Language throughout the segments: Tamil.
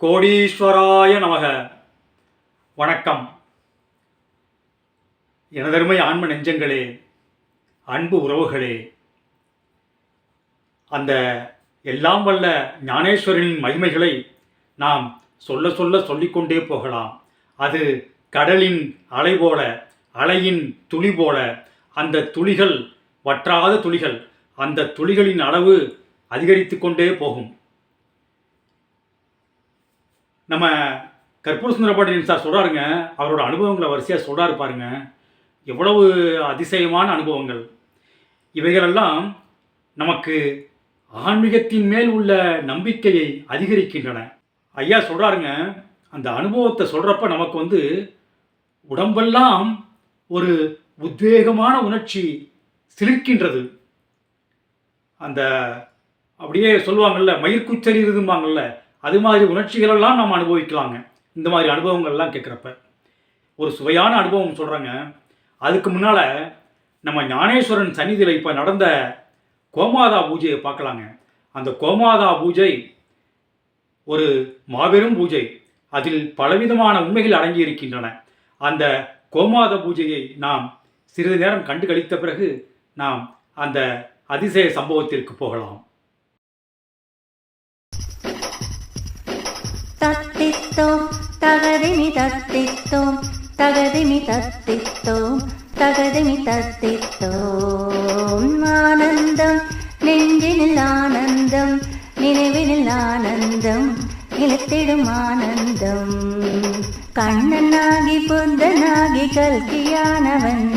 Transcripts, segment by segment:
கோடீஸ்வராய நமக. வணக்கம். எனதருமை ஆன்ம நெஞ்சங்களே அன்பு உறவுகளே அந்த எல்லாம் வல்ல ஞானேஸ்வரனின் மகிமைகளை நாம் சொல்ல சொல்ல சொல்லிக்கொண்டே போகலாம். அது கடலின் அலை போல அலையின் துளி போல அந்த துளிகள் வற்றாத துளிகள் அந்த துளிகளின் அளவு அதிகரித்து கொண்டே போகும். நம்ம கற்பூர சுந்தரபாண்டியன் சார் சொல்கிறாருங்க அவரோட அனுபவங்களை வரிசையாக சொல்கிறாரு பாருங்க. எவ்வளவு அதிசயமான அனுபவங்கள். இவைகளெல்லாம் நமக்கு ஆன்மீகத்தின் மேல் உள்ள நம்பிக்கையை அதிகரிக்கின்றன. ஐயா சொல்கிறாருங்க அந்த அனுபவத்தை சொல்கிறப்ப நமக்கு வந்து உடம்பெல்லாம் ஒரு உத்வேகமான உணர்ச்சி சிலிர்க்கின்றது. அந்த அப்படியே சொல்லுவாங்கல்ல மயிர்குச்சரிதும்பாங்கல்ல அது மாதிரி உணர்ச்சிகளெல்லாம் நம்ம அனுபவிக்கலாங்க. இந்த மாதிரி அனுபவங்கள்லாம் கேட்குறப்ப. ஒரு சுவையான அனுபவம் சொல்கிறேங்க அதுக்கு முன்னால் நம்ம ஞானேஸ்வரன் சந்நிதியில் இப்போ நடந்த கோமாதா பூஜையை பார்க்கலாங்க. அந்த கோமாதா பூஜை ஒரு மாபெரும் பூஜை. அதில் பலவிதமான உண்மைகள் அடங்கி இருக்கின்றன. அந்த கோமாத பூஜையை நாம் சிறிது நேரம் கண்டு கழித்த பிறகு நாம் அந்த அதிசய சம்பவத்திற்கு போகலாம். தத்தித்தோம் தகதிமி தத்தித்தோம் தகதிமி தத்தித்தோம் தகதிமி தத்தித்தோம் ஆனந்தம் நெஞ்சினில் ஆனந்தம் நினைவினில் ஆனந்தம் இழுத்திடும் ஆனந்தம். கண்ணனாகி புத்தனாகி கல்கியானவன்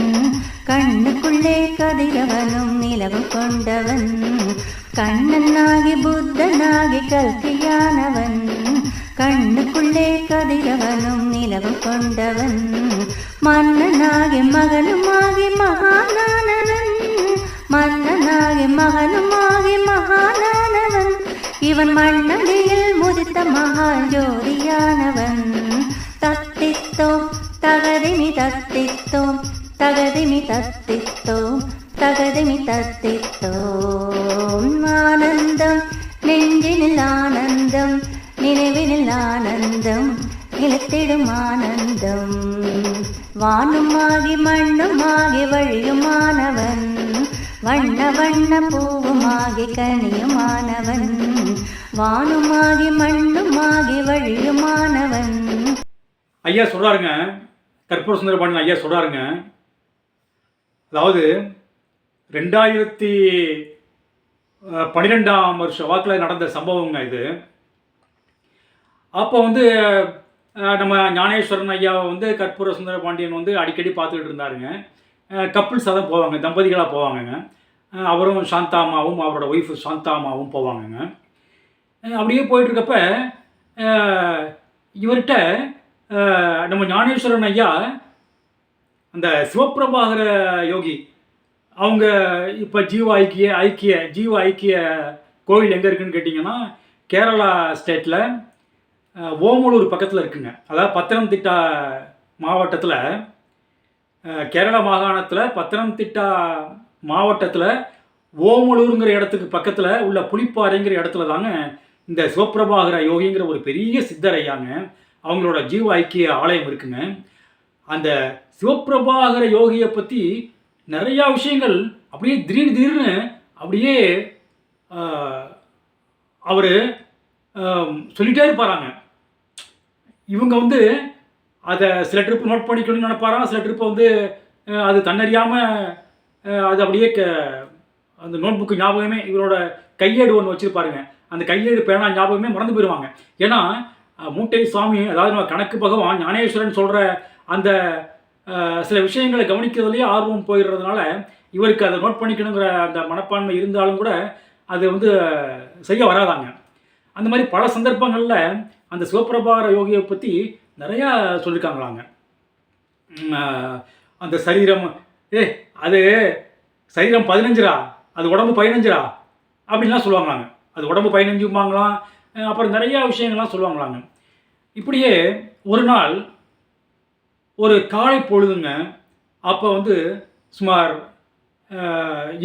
கண்ணுக்குள்ளே கதிரவனும் நிலவு கொண்டவன். கண்ணனாகி புத்தனாகி கல்கியானவன் கண்ணுக்குள்ளே கதிரவனும் நிலவும் கொண்டவன் மன்னனாகி மகனுமாகி மகானானவன் மன்னனாகி மகனுமாகி மகானானவன் இவன் மண்ணடியில் முதித்த மகா ஜோதியானவன் தத்தித்தோம் தகதிமி தத்தித்தோம் தகதிமி தத்தித்தோம் தகதமி தத்தித்தோம் ஆனந்தம் நெஞ்சினில் ஆனந்தம் நினைவினில் ஆனந்தம் இழுத்திடும் ஆனந்தம். வானுமாகி மண்ணுமாகி வழியுமானவன் வண்ண வண்ண பூவுமாகி கனியுமானவன் வானுமாகி மண்ணுமாகி வழியுமானவன் ஐயா சொல்றாருங்க. கற்பூர சுந்தரபாண்டியன் ஐயா சொல்றாருங்க. அதாவது ரெண்டாயிரத்தி பன்னிரெண்டாம் வருஷம் வாக்கில் நடந்த சம்பவங்க இது. அப்போ வந்து நம்ம ஞானேஸ்வரன் ஐயாவை வந்து கற்பூர சுந்தர பாண்டியன் வந்து அடிக்கடி பார்த்துக்கிட்டு இருந்தாருங்க. கப்புள்ஸாக தான் போவாங்க தம்பதிகளாக போவாங்கங்க. அவரும் அவரும் சாந்தாமாவும் அவரோட ஒய்ஃபு சாந்தாமாவும் போவாங்கங்க. அப்படியே போயிட்டுருக்கப்ப இவர்கிட்ட நம்ம ஞானேஸ்வரன் ஐயா அந்த சிவப்பிரபாகர யோகி அவங்க இப்போ ஜீவ ஐக்கிய ஐக்கிய ஜீவ ஐக்கிய கோவில் எங்கே இருக்குன்னு கேட்டிங்கன்னா கேரளா ஸ்டேட்டில் ஓமலூர் பக்கத்தில் இருக்குங்க. அதாவது பத்தனம்திட்டா மாவட்டத்தில் கேரள மாகாணத்தில் பத்தனம்திட்டா மாவட்டத்தில் ஓமலூருங்கிற இடத்துக்கு பக்கத்தில் உள்ள புளிப்பாறைங்கிற இடத்துல தாங்க இந்த சிவப்பிரபாகர யோகிங்கிற ஒரு பெரிய சித்தர் ஐயாங்க. அவங்களோட ஜீவ ஐக்கிய ஆலயம் இருக்குங்க. அந்த சிவப்பிரபாகர யோகியை பற்றி நிறையா விஷயங்கள் அப்படியே திடீர்னு திடீர்னு அப்படியே அவர் சொல்லிட்டே இருப்பாராங்க. இவங்க வந்து அதை சில ட்ரிப் நோட் பண்ணிக்கணும்னு நினைப்பாராம். சில ட்ரிப்பை வந்து அது தன்னறியாமல் அது அப்படியே க அந்த நோட் புக்கு ஞாபகமே இவரோட கையேடு ஒன்று வச்சுருப்பாருங்க. அந்த கையேடு பேனா ஞாபகமே மறந்து போயிடுவாங்க ஏன்னா மூட்டை சுவாமி அதாவது நம்ம கணக்கு பகவான் ஞானேஸ்வரன் சொல்கிற அந்த சில விஷயங்களை கவனிக்கிறதுலேயே ஆர்வம் போயிடுறதுனால இவருக்கு அதை நோட் பண்ணிக்கணுங்கிற அந்த மனப்பான்மை இருந்தாலும் கூட அது வந்து சரியாக வராதாங்க. அந்த மாதிரி பல சந்தர்ப்பங்களில் அந்த சிவபிரபார யோகியை பற்றி நிறையா சொல்லியிருக்காங்களாங்க அந்த சரீரம் ஏ அது சரீரம் பதினஞ்சுரா? அது உடம்பு பதினஞ்சுரா? அப்படின்லாம் சொல்லுவாங்களாங்க. அது உடம்பு பதினஞ்சும்பாங்களாம். அப்புறம் நிறையா விஷயங்கள்லாம் சொல்லுவாங்களாங்க. இப்படியே ஒரு நாள் ஒரு காலை பொழுதுங்க அப்போ வந்து சுமார்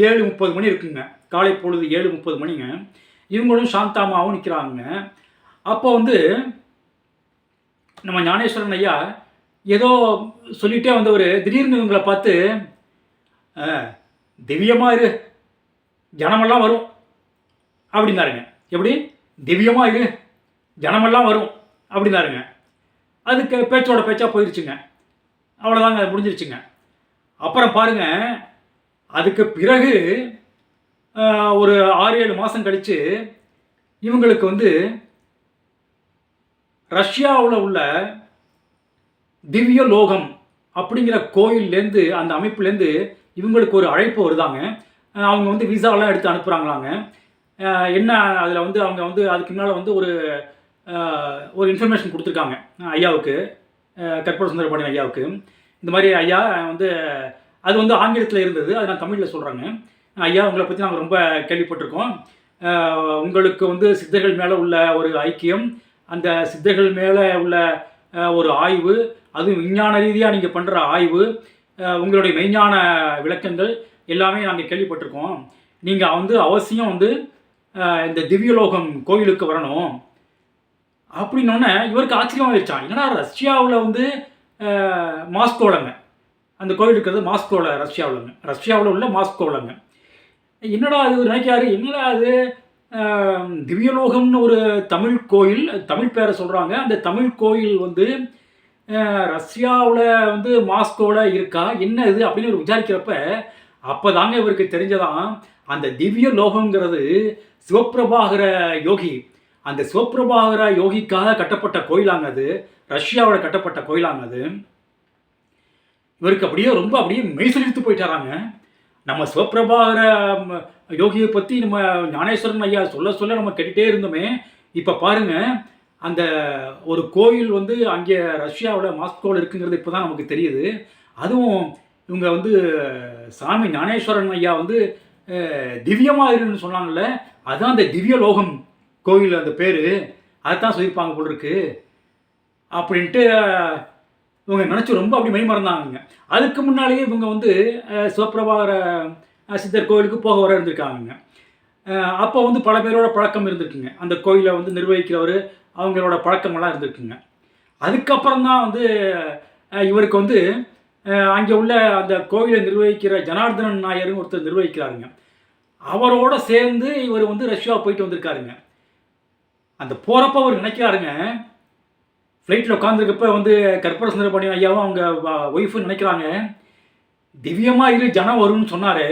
ஏழு முப்பது மணி இருக்குங்க. காலை பொழுது ஏழு முப்பது மணிங்க. இவங்களும் சாந்தாமாவும் நிற்கிறாங்க அப்போ வந்து நம்ம ஞானேஸ்வரன் ஐயா ஏதோ சொல்லிகிட்டே வந்தவர் திடீர்னு இவங்களை பார்த்து திவ்யமாக இரு. ஜனமெல்லாம் வரும். அப்படின்னாருங்க. எப்படி? திவ்யமாக இரு. ஜனமெல்லாம் வரும். அப்படின்னாருங்க. அதுக்கு பேச்சோட பேச்சாக போயிருச்சுங்க. அவ்வளோதாங்க அது முடிஞ்சிருச்சுங்க. அப்புறம் பாருங்க அதுக்கு பிறகு ஒரு ஆறு ஏழு மாதம் கழித்து இவங்களுக்கு வந்து ரஷ்யாவில் உள்ள திவ்ய லோகம் அப்படிங்கிற கோயில்லேருந்து அந்த அமைப்புலேருந்து இவங்களுக்கு ஒரு அழைப்பு வருதாங்க. அவங்க வந்து விசாவெல்லாம் எடுத்து அனுப்புகிறாங்களாங்க என்ன அதில் வந்து அவங்க வந்து அதுக்கு முன்னால் வந்து ஒரு ஒரு இன்ஃபர்மேஷன் கொடுத்துருக்காங்க ஐயாவுக்கு. கற்பூர சுந்தரபாண்டியன் ஐயாவுக்கு. இந்த மாதிரி ஐயா வந்து அது வந்து ஆங்கிலத்தில் இருந்தது அது நான் தமிழில் சொல்கிறாங்க ஐயா உங்களை பற்றி நாங்கள் ரொம்ப கேள்விப்பட்டிருக்கோம். உங்களுக்கு வந்து சித்தர்கள் மேலே உள்ள ஒரு ஐக்கியம் அந்த சித்தர்கள் மேலே உள்ள ஒரு ஆய்வு அதுவும் விஞ்ஞான ரீதியாக நீங்கள் பண்ணுற ஆய்வு உங்களுடைய மெய்ஞான விளக்கங்கள் எல்லாமே நாங்கள் கேள்விப்பட்டிருக்கோம். நீங்கள் வந்து அவசியம் வந்து இந்த திவ்யலோகம் கோயிலுக்கு வரணும். அப்படின்னோடனே இவருக்கு ஆச்சரியமாகிடுச்சான் என்னடா ரஷ்யாவில் வந்து மாஸ்கோலங்க அந்த கோயில் இருக்கிறது மாஸ்கோவில் ரஷ்யாவிலங்க. ரஷ்யாவில் உள்ள மாஸ்கோலங்க என்னடா அது நினைக்காரு என்னடா அது? திவ்யலோகம்னு ஒரு தமிழ் கோயில் தமிழ் பேரை சொல்கிறாங்க அந்த தமிழ் கோயில் வந்து ரஷ்யாவில் வந்து மாஸ்கோவில் இருக்கா? என்ன இது? அப்படின்னு விசாரிக்கிறப்ப அப்போ தாங்க இவருக்கு தெரிஞ்சதான் அந்த திவ்ய லோகங்கிறது சிவப்பிரபாகர யோகி. அந்த சிவபிரபாகர யோகிக்காக கட்டப்பட்ட கோயிலாங்க அது. ரஷ்யாவில் கட்டப்பட்ட கோயிலாங்க அது. இவருக்கு அப்படியே ரொம்ப அப்படியே மெய்சலித்து போயிட்டாராங்க. நம்ம சிவபிரபாகர யோகியை பற்றி நம்ம ஞானேஸ்வரன் ஐயா சொல்ல சொல்ல நம்ம கேட்டுட்டே இருந்தோமே. இப்போ பாருங்க அந்த ஒரு கோயில் வந்து அங்கே ரஷ்யாவில் மாஸ்கோவில் இருக்குங்கிறது இப்போ தான் நமக்கு தெரியுது. அதுவும் இவங்க வந்து சாமி ஞானேஸ்வரன் ஐயா வந்து திவ்யமாக திவ்யமா இருன்னு சொன்னாங்கல்ல அதுதான் அந்த திவ்ய லோகம் கோவிலில் அந்த பேர் அதைத்தான் சொல்லியிருப்பாங்க போல் இருக்கு அப்படின்ட்டு இவங்க நினச்சி ரொம்ப அப்படி மெய்மறந்தாங்க அதுக்கு முன்னாலேயே இவங்க வந்து சிவப்பிரபாகர சித்தர் கோயிலுக்கு போக வர இருந்திருக்காங்க அப்போ வந்து பல பேரோட பழக்கம் இருந்திருக்குங்க. அந்த கோயிலை வந்து நிர்வகிக்கிறவர் அவங்களோட பழக்கமெல்லாம் இருந்திருக்குங்க. அதுக்கப்புறம் தான் வந்து இவருக்கு வந்து அங்கே உள்ள அந்த கோயிலை நிர்வகிக்கிற ஜனார்தனன் நாயர்னு ஒருத்தர் நிர்வகிக்கிறாருங்க. அவரோட சேர்ந்து இவர் வந்து ரஷ்யா போயிட்டு வந்திருக்காருங்க. அந்த போகிறப்ப அவர் நினைக்கிறாருங்க. ஃப்ளைட்டில் உட்காந்துருக்கப்ப வந்து கற்பூர சுந்தரபாண்டியன் ஐயாவும் அவங்க ஒய்ஃபும் நினைக்கிறாங்க. திவ்யமாக இரு ஜனம் வரும்னு சொன்னார்.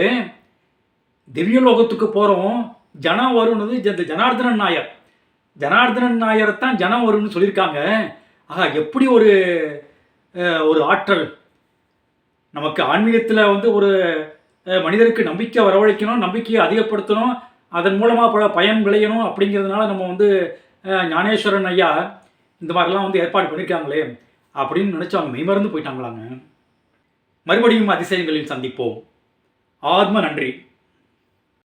திவ்ய லோகத்துக்கு போகிறோம் ஜனம் வரும்னது இந்த ஜனார்தனன் நாயர். ஜனார்தனன் நாயரை தான் ஜனம் வரும்னு சொல்லியிருக்காங்க. ஆகா எப்படி ஒரு ஒரு ஆற்றல். நமக்கு ஆன்மீகத்தில் வந்து ஒரு மனிதருக்கு நம்பிக்கை வரவழைக்கணும் நம்பிக்கையை அதிகப்படுத்தணும். அதன் மூலமாக பல பயன் விளையணும் அப்படிங்கிறதுனால நம்ம வந்து ஞானேஸ்வரன் ஐயா இந்த மாதிரிலாம் வந்து ஏற்பாடு பண்ணியிருக்காங்களே அப்படின்னு நினச்சவங்க மெய்மறந்து போயிட்டாங்களாங்க. மறுபடியும் அதிசயங்களில் சந்திப்போம். ஆத்ம நன்றி.